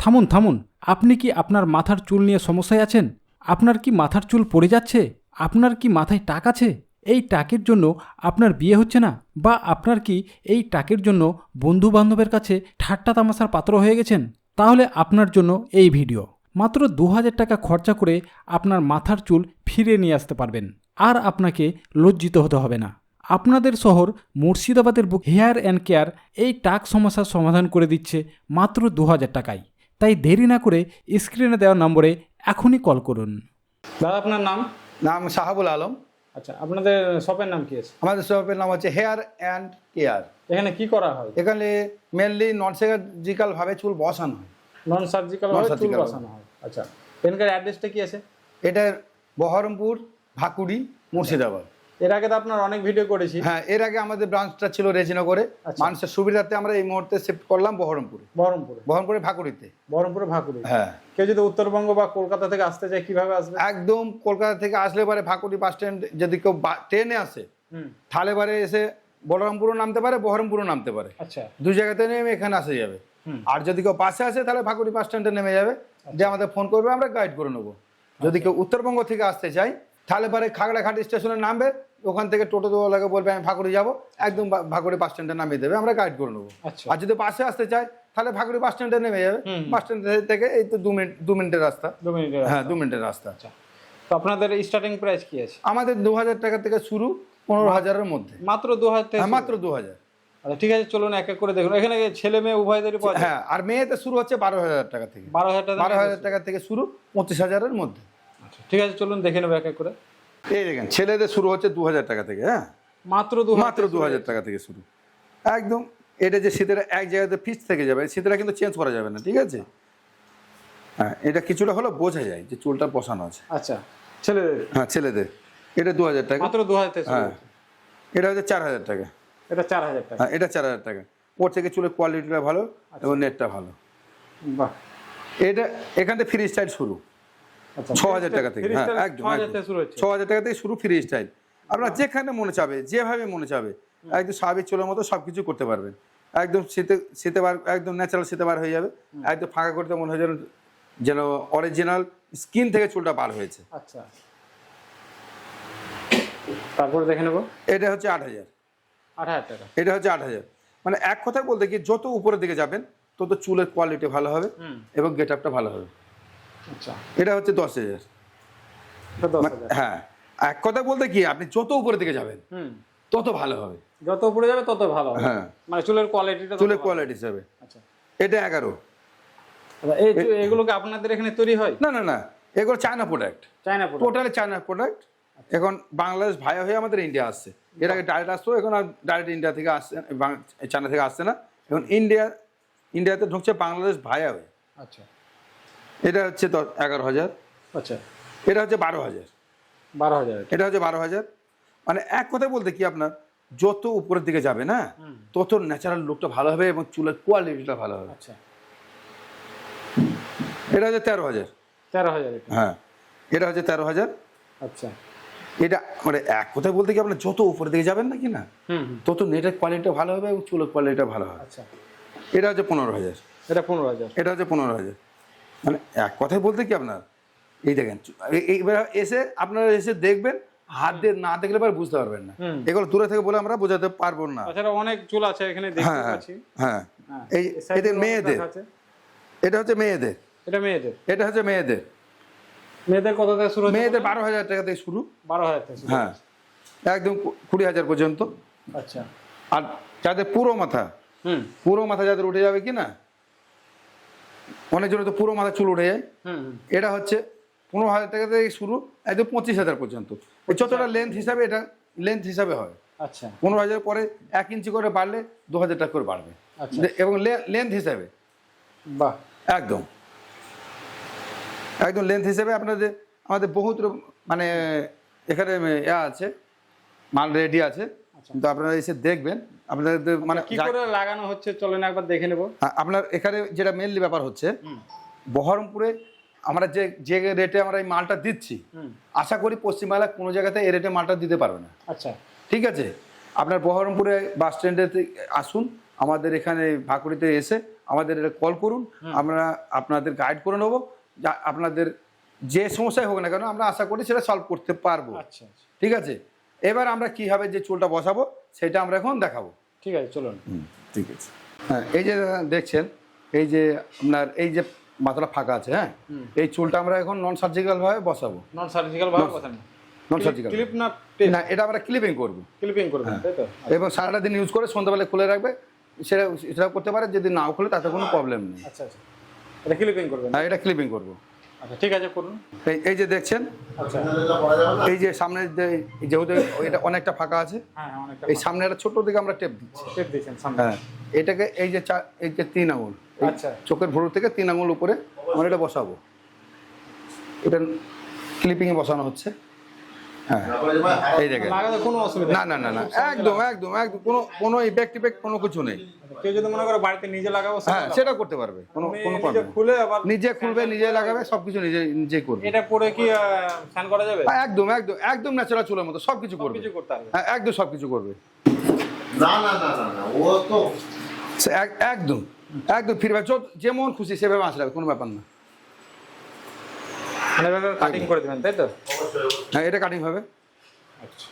থামুন থামুন। আপনি কি আপনার মাথার চুল নিয়ে সমস্যায় আছেন? আপনার কি মাথার চুল পড়ে যাচ্ছে? আপনার কি মাথায় টাক আছে? এই টাকের জন্য আপনার বিয়ে হচ্ছে না? বা আপনার কি এই টাকের জন্য বন্ধু বান্ধবের কাছে ঠাট্টা তামাশার পাত্র হয়ে গেছেন? তাহলে আপনার জন্য এই ভিডিও। মাত্র দু হাজার টাকা খরচা করে আপনার মাথার চুল ফিরে নিয়ে আসতে পারবেন। আর আপনাকে লজ্জিত হতে হবে না। আপনাদের শহর মুর্শিদাবাদের বুক হেয়ার অ্যান্ড কেয়ার এই টাক সমস্যার সমাধান করে দিচ্ছে মাত্র দু হাজার টাকায়। তাই দেরি না করে স্ক্রিনে দেওয়া নম্বরে এখনই কল করুন। দাদা আপনার নাম? নাম সাহাবুল আলম। আচ্ছা আপনাদের শপের নাম কি আছে? আমাদের শপের নাম হচ্ছে হেয়ার অ্যান্ড কেয়ার এখানে কি করা হয়? এখানে মেনলি নন সার্জিক্যাল ভাবে চুল বসানো হয়। নন সার্জিক্যাল ভাবে চুল বসানো হয়। আচ্ছা এখানকার অ্যাড্রেসটা কি আছে? এটা বহরমপুর ভাকুড়ি মুর্শিদাবাদ। এর আগে তো আপনার অনেক ভিডিও করেছি। হ্যাঁ এর আগে আমাদের ব্রাঞ্চটা ছিল রেজিনগরে। আচ্ছা। মানুষের সুবিধার্থে আমরা এই মুহূর্তে শিফট করলাম বহরমপুরে। বহরমপুরে। বহরমপুরে ভাকুড়িতে বহরমপুরে ভাকুড়ি হ্যাঁ। কেউ যদি উত্তরবঙ্গ বা কলকাতা থেকে আসতে চায় কীভাবে আসবে? একদম কলকাতা থেকে আসলে পরে ভাকুড়ি বাস স্ট্যান্ড যদি কেউ ট্রেনে আসে তাহলে পরে এসে বলরামপুরও নামতে পারে বহরমপুরও নামতে পারে। আচ্ছা। দুই জায়গাতে নেমে এখানে আসা যাবে। আর যদি কেউ পাশে আসে তাহলে ভাকুড়ি বাস স্ট্যান্ডে নেমে যাবে। যে আমাদের ফোন করবে আমরা গাইড করে নেব। যদি কেউ উত্তরবঙ্গ থেকে আসতে চাই তাহলে পরে খাগড়াঘাট স্টেশনে নামবে ওখান থেকে টোটো দেওয়ালাকে বলবে আমি ভাকুড়ি যাব। একদম ভাকুড়ি বাস স্ট্যান্ডে নামিয়ে দেবে আমরা গাইড করে নেব। আচ্ছা। আর যদি পাশে আসতে চাই তাহলে ভাকুড়ি বাস স্ট্যান্ডে নেমে যাবে। বাস স্ট্যান্ড থেকে এই তো দু মিনিট দু মিনিটের রাস্তা। দু মিনিটের হ্যাঁ দু মিনিটের রাস্তা। আচ্ছা। তো আপনাদের স্টার্টিং প্রাইস কি আছে? আমাদের দু হাজার টাকা থেকে শুরু পনেরো হাজারের মধ্যে। মাত্র দু হাজার হ্যাঁ মাত্র দু হাজার। আচ্ছা ঠিক আছে চলুন এক এক করে দেখুন। এখানে ছেলে মেয়ে উভয়দেরই পাওয়া হ্যাঁ আর মেয়েতে শুরু হচ্ছে বারো হাজার টাকা থেকে। বারো হাজার টাকা বারো হাজার টাকা থেকে শুরু পঁচিশ হাজারের মধ্যে। আচ্ছা ঠিক আছে চলুন দেখে নেব এক এক করে। এই দেখেন ছেলেদের শুরু হচ্ছে দু হাজার টাকা থেকে হ্যাঁ? মাত্র দু মাত্র দু হাজার টাকা থেকে শুরু। একদম এটা যে শীতের এক জায়গাতে ফিক্স থেকে যাবে শীতেরা কিন্তু চেঞ্জ করা যাবে না ঠিক আছে? হ্যাঁ এটা কিছুটা হলো বোঝা যায় যে চুলটা বসানো আছে। আচ্ছা ছেলেদের? হ্যাঁ ছেলেদের। এটা দু হাজার টাকা। মাত্র দু হাজার হ্যাঁ। এটা হচ্ছে চার হাজার টাকা। এটা চার হাজার টাকা। হ্যাঁ এটা চার হাজার টাকা। ওর থেকে চুলের কোয়ালিটিটা ভালো এবং নেটটা ভালো। বাহ। এটা এখান থেকে ফ্রি স্টাইল শুরু। আচ্ছা ছ হাজার টাকা থেকে হ্যাঁ একদম ছ হাজার একদম। থেকে শুরু হচ্ছে। ছ হাজার টাকা থেকে শুরু ফ্রি স্টাইল আপনার যেখানে মনে চাবে যেভাবে মনে চাবে একদম স্বাভাবিক চুলের মতো সব কিছু করতে পারবেন। একদম শীতে শীতে বার একদম ন্যাচারাল শীতে বার হয়ে যাবে। একদম ফাঁকা করতে মনে হয় যেন যেন অরিজিনাল স্কিন থেকে চুলটা বার হয়েছে। আচ্ছা। তারপরে দেখে নেব। এটা হচ্ছে আট হাজার। আট হাজার টাকা। এটা হচ্ছে আট হাজার। মানে এক কথায় বলতে কি যত উপরের দিকে যাবেন তত চুলের কোয়ালিটি ভালো হবে এবং গেট আপটা ভালো হবে। আচ্ছা এটা হচ্ছে দশ হাজার। দশ হাজার। হ্যাঁ এক কথা বলতে কি আপনি যত উপরের দিকে যাবেন তত ভালো হবে। যত উপরে যাবে তত ভালো হবে। হ্যাঁ। মানে চুলের কোয়ালিটিটা চুলের কোয়ালিটি হিসাবে। আচ্ছা। এটা এগারো। আচ্ছা, এই চু- এগুলোকে আপনাদের এখানে তৈরি হয়? না না না এগুলো চায়না প্রোডাক্ট চায়না পুরো টোটালি চায়না প্রোডাক্ট এখন বাংলাদেশ ভাইয়া হয়ে আমাদের ইন্ডিয়া আসছে। এর আগে ডাইরেক্ট আসতো এখন আর ডাইরেক্ট ইন্ডিয়া থেকে আসছে বাং- চায়না থেকে আসছে না। এখন ইন্ডিয়া ইন্ডিয়াতে ঢুকছে বাংলাদেশ ভাইয়া হয়ে। আচ্ছা। এটা হচ্ছে দশ এগারো হাজার। আচ্ছা। এটা হচ্ছে বারো হাজার। বারো হাজার। এটা হচ্ছে বারো হাজার। মানে এক কথায় বলতে কি আপনার? যত উপরের দিকে যাবে না তত ন্যাচারাল লুকটা ভালো হবে এবং চুলের কোয়ালিটিটা ভালো হবে। আচ্ছা। এটা হচ্ছে তেরো হাজার। তেরো হাজার হ্যাঁ। এটা হচ্ছে তেরো হাজার। আচ্ছা। এটা মানে এক কথায় বলতে কি আপনার? যত উপরের দিকে যাবেন না কি না তত নেটের কোয়ালিটিটা ভালো হবে এবং চুলের কোয়ালিটিটা ভালো হবে। আচ্ছা। এটা হচ্ছে পনেরো হাজার। এটা পনেরো হাজার। এটা হচ্ছে পনেরো হাজার। মানে এক কথায় বলতে কি আপনার? এই দেখেন এইবার এসে আপনারা এসে দেখবেন হাত দিয়ে না দেখলে পরে বুঝতে পারবেন না। এগুলো দূরে থেকে বলে আমরা বোঝাতে পারব না। তাছাড়া অনেক চুল আছে এখানে দেখতে হ্যাঁ হ্যাঁ, পাচ্ছি। হ্যাঁ। হ্যাঁ এই গুলো মেয়েদের। এটা হচ্ছে মেয়েদের। এটা মেয়েদের। এটা হচ্ছে মেয়েদের। মেয়েদের কত থেকে শুরু মেয়েদের বারো হাজার টাকা থেকে শুরু। বারো হাজার শুরু হ্যাঁ। একদম কুড়ি হাজার পর্যন্ত। আচ্ছা। আর যাদের পুরো মাথা হুম। পুরো মাথা যাদের উঠে যাবে কি না? অনেকজনের তো পুরো মাথা চুল উঠে যায়। এটা হচ্ছে পনেরো হাজার টাকা থেকে শুরু একদম পঁচিশ হাজার পর্যন্ত। যতটা লেন্থ হিসাবে এটা লেন্থ হিসাবে হয়। আচ্ছা। পনেরো হাজার পরে এক ইঞ্চি করে বাড়লে দু হাজার টাকা করে বাড়বে। আচ্ছা। এবং লেন্থ হিসাবে। বাহ। একদম। একদম লেন্থ হিসেবে আপনাদের আমাদের বহুত মানে এখানে ইয়া আছে মাল রেডি আছে। কিন্তু আপনারা এসে দেখবেন। আপনাদের মানে কি করে লাগানো হচ্ছে চলেন একবার দেখে নেব। আপনার এখানে যেটা মেনলি ব্যাপার হচ্ছে বহরমপুরে আমরা যে যে রেটে আমরা এই মালটা দিচ্ছি আশা করি পশ্চিমবাংলা কোনো জায়গাতে এই রেটে মালটা দিতে পারবে না। আচ্ছা। ঠিক আছে? আপনার বহরমপুরে বাস স্ট্যান্ডে আসুন আমাদের এখানে ভাকুড়িতে এসে আমাদের কল করুন আমরা আপনাদের গাইড করে নেব। আপনাদের যে সমস্যাই হোক না কেন আমরা আশা করি সেটা সলভ করতে পারব। আচ্ছা আচ্ছা। ঠিক আছে? এবার আমরা কীভাবে যে চুলটা বসাবো সেটা আমরা এখন দেখাবো। ঠিক আছে চলুন। ঠিক আছে। হ্যাঁ এই যে দেখছেন এই যে আপনার এই যে মাথাটা ফাঁকা আছে হ্যাঁ? এই চুলটা আমরা এখন নন সার্জিক্যাল ভাবে বসাবো। নন সার্জিক্যাল ভাবে কথা নেই নন সার্জিক্যাল ক্লিপ না না এটা আমরা ক্লিপিং করব। ক্লিপিং করবেন তাই তো? এবং সারাটা দিন ইউজ করে সন্ধ্যাবেলা খুলে রাখবে। সেটা সেটা করতে পারে যদি নাও খুলে তাতে কোনো প্রবলেম নেই। আচ্ছা আচ্ছা। এটা ক্লিপিং করবেন। হ্যাঁ এটা ক্লিপিং করব। আচ্ছা ঠিক আছে করুন। এই এই যে দেখছেন আচ্ছা। এই যে সামনে যেহেতু এটা অনেকটা ফাঁকা আছে হ্যাঁ এই সামনে একটা ছোট দিকে আমরা টেপ দিচ্ছি। হ্যাঁ এটাকে এই যে এই যে তিন আঙুল আচ্ছা। চোখের ভুরু থেকে তিন আঙুল উপরে আমরা এটা বসাবো। এটা ক্লিপিংয়ে বসানো হচ্ছে। হ্যাঁ। এই দেখেন। কোনো অসুবিধা না না না না। একদম একদম একদম। কোনো কোনো ইফেক্ট ইফেক্ট কোনো কিছু নেই। কেউ যদি মনে করে বাড়িতে নিজে লাগাবো হ্যাঁ সেটা করতে পারবে। কোনো কোনো নিজে খুলে আবার নিজে খুলবে নিজে লাগাবে সবকিছু নিজে নিজে করবে। এটা পরে কি স্নান করা যাবে? হ্যাঁ, একদম একদম একদম ন্যাচারাল চুলের মতো সবকিছু করবে। কিছু করতে হবে হ্যাঁ একদম সবকিছু করবে। না না না না না ও তো একদম একদম ফিরবে যেমন খুশি সেভাবে আসলে কোনো ব্যাপার না। মানে কাটিং করে দিবেন তাই তো? হ্যাঁ এটা কাটিং হবে। আচ্ছা।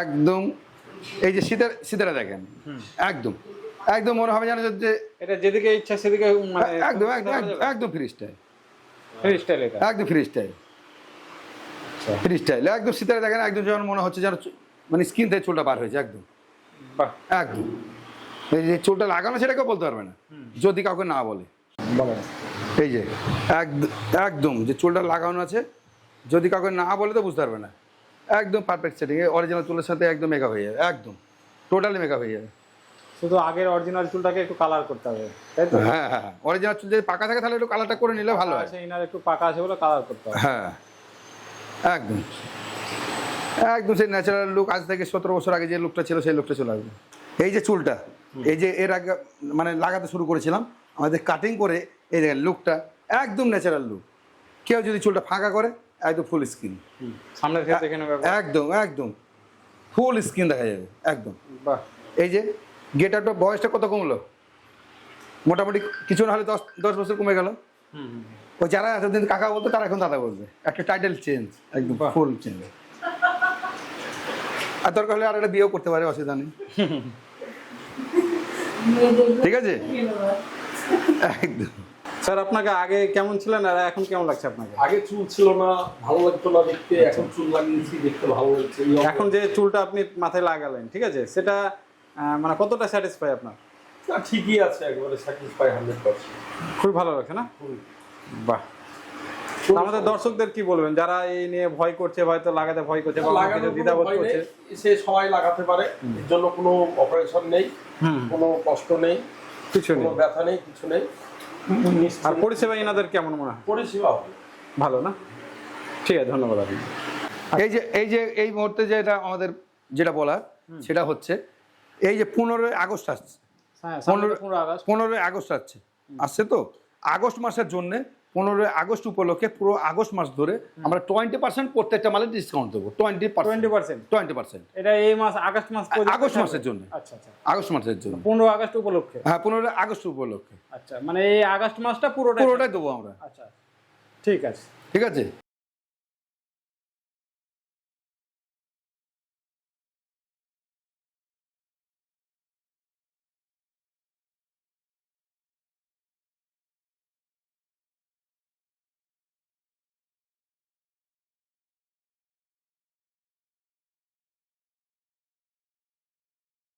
একদম এই যে শীতের শীতেরা দেখেন। একদম একদম মনে হবে জানো যে এটা যেদিকে ইচ্ছা সেদিকে মানে একদম একদম একদম- একদম ফ্রি স্টাইল ফ্রি স্টাইল এটা? একদম ফ্রি স্টাইল ফ্রি স্টাইল একদম শীতেরা দেখেন একদম যেমন মনে হচ্ছে যেন মানে স্কিন থেকে চুলটা বার হয়েছে একদম। একদম। এই যে চুলটা লাগানো সেটা কেউ বলতে পারবে না। যদি কাউকে না বলে। বলেন। এই যে একদম একদম যে চুলটা লাগানো আছে যদি কাউকে না বলে তো বুঝতে পারবে না। একদম পারফেক্ট সেটিং অরিজিনাল চুলের সাথে একদম মেকআপ হয়ে যাবে একদম। টোটালি মেকআপ হয়ে যাবে। শুধু আগের অরিজিনাল চুলটাকে একটু কালার করতে হবে তাই তো? হ্যাঁ হ্যাঁ অরিজিনাল চুল যদি পাকা থাকে তাহলে একটু কালারটা করে নিলে ভালো হয়। আছে ইনার একটু পাকা আছে বলে কালার করতে হবে। হ্যাঁ একদম। একদম সেই ন্যাচারাল লুক আজ থেকে সতেরো বছর আগে যে লুকটা ছিল সেই লুকটা চলে আসবে। এই যে চুলটা এই যে এর আগে মানে লাগাতে শুরু করেছিলাম আমাদের কাটিং করে এই দেখেন লুকটা একদম ন্যাচারাল লুক কেউ যদি চুলটা ফাঁকা করে একদম ফুল স্কিন সামনে। একদম একদম। ফুল স্কিন দেখা যাবে একদম। বাহ। এই যে গেট আপটা বয়সটা কত কমলো? মোটামুটি কিছু না হলে দশ দশ বছর কমে গেল। হুম হুম। ও যারা এতদিন কাকা বলতো তারা এখন দাদা বলবে একটা টাইটেল চেঞ্জ একদম বাহ। ফুল চেঞ্জ আর দরকার হলে আর একটা বিয়েও করতে পারে অসুবিধা নেই। ঠিক আছে? একদম। স্যার আপনাকে আগে কেমন ছিলেন আর এখন কেমন লাগছে আপনাকে? আগে চুল ছিল না ভালো লাগতো না দেখতে এখন চুল লাগিয়েছি দেখতে ভালো লাগছে এখন যে চুলটা আপনি মাথায় লাগালেন ঠিক আছে সেটা মানে কতটা স্যাটিসফাই আপনার? ঠিকই আছে একবারে স্যাটিসফাই হান্ড্রেড পার্সেন্ট খুবই ভালো লাগছে না? বাহ। আমাদের দর্শকদের কি বলবেন? যারা এই নিয়ে ভয় করছে হয়তো লাগাতে ভয় করছে বা কিছু দ্বিধাবোধ করছে। সে সবাই লাগাতে পারে এর জন্য কোনো অপারেশন নেই কোনো কষ্ট নেই কিছু নেই। ব্যথা নেই কিছু নেই। আর পরিষেবা এনাদের কেমন মনে হয়? পরিষেবা ভালো। না? ঠিক আছে ধন্যবাদ আপনি। এই যে এই যে এই মুহূর্তে যে এটা আমাদের যেটা বলার সেটা হচ্ছে এই যে পনেরোই আগস্ট আসছে। হ্যাঁ পনেরো- পনেরো আগস্ট। পনেরোই আগস্ট আসছে। আসছে তো? আগস্ট মাসের জন্য পনেরোই আগস্ট উপলক্ষে পুরো আগস্ট মাস ধরে আমরা টোয়েন্টি পার্সেন্ট প্রত্যেকটা মালে ডিসকাউন্ট দেবো twenty twenty percent twenty percent এটা এই মাস আগস্ট মাস আগস্ট মাসের জন্য। আচ্ছা আচ্ছা। আগস্ট মাসের জন্য। পনেরো আগস্ট উপলক্ষে? হ্যাঁ পনেরোই আগস্ট উপলক্ষে। আচ্ছা মানে এই আগস্ট মাসটা পুরোটা পুরোটাই দেবো আমরা। আচ্ছা। ঠিক আছে। ঠিক আছে?